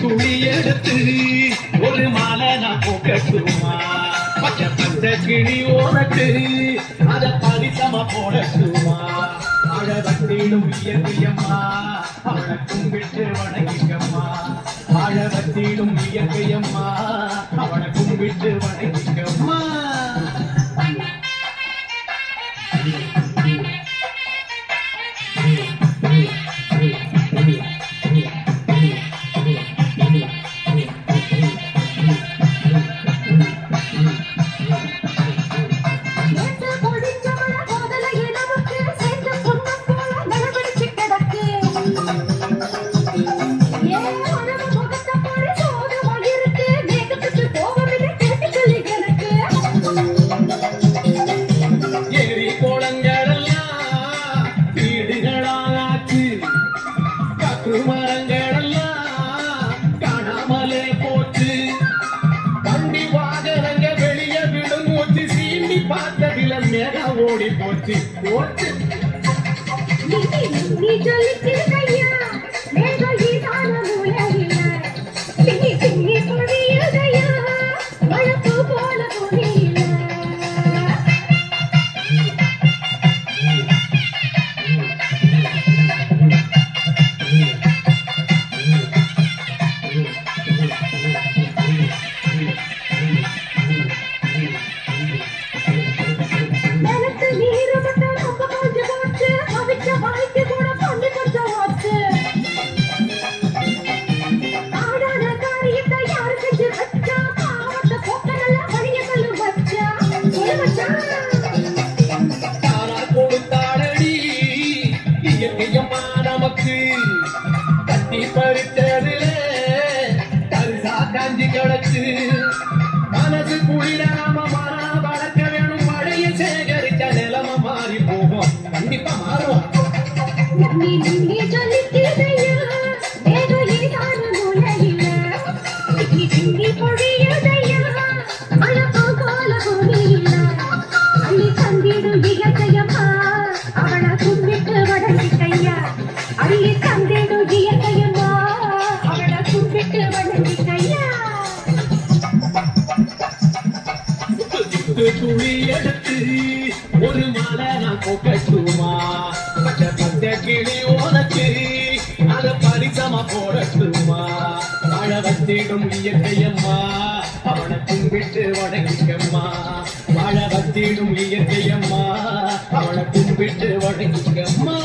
துளியெடுத்து ஒரு மாலை நான் போக்கட்டுமா பச்சை பச்சை கிளி ஓரட்டு போடட்டுமா? அழகத்திலும் இயற்கையம்மா. அவளை கும்பிட்டு வணங்கிக்கம்மா. அழகத்திலும் இயற்கையம்மா. அவளை கும்பிட்டு வணங்கிக்கம்மா. மேகம் ஓடி போச்சு போச்சு நீ நீ சொல்லிக்கிறையா மேகம் ஈசான மூலையில பின்னி பின்னி பொழியுதையா மழப்பு போல பொழியில நமக்கு கட்டி பறித்ததிலே கருசா காஞ்சி கிடக்கு. மனசு குளிராம மனா வளர்க்க வேணும் பழைய சேகரித்த நிலம மாறி போகும். கண்டிப்பா மாறும். நீ நீ சொல்லிக்கிறையா மேகம் துளி எடுத்து ஒரு மாலை நான் கொக்கட்டுமா பச்சை கிளி ஓனக்கு அது பரிசமா போடட்டுமா? வாழ வச்சிடும் இயற்கையம்மா அவனை கும்பிட்டு வடக்கிக்கம்மா வாழ வச்சிடும் இயற்கையம்மா அவனை கும்பிட்டு வடக்கிக்கம்மா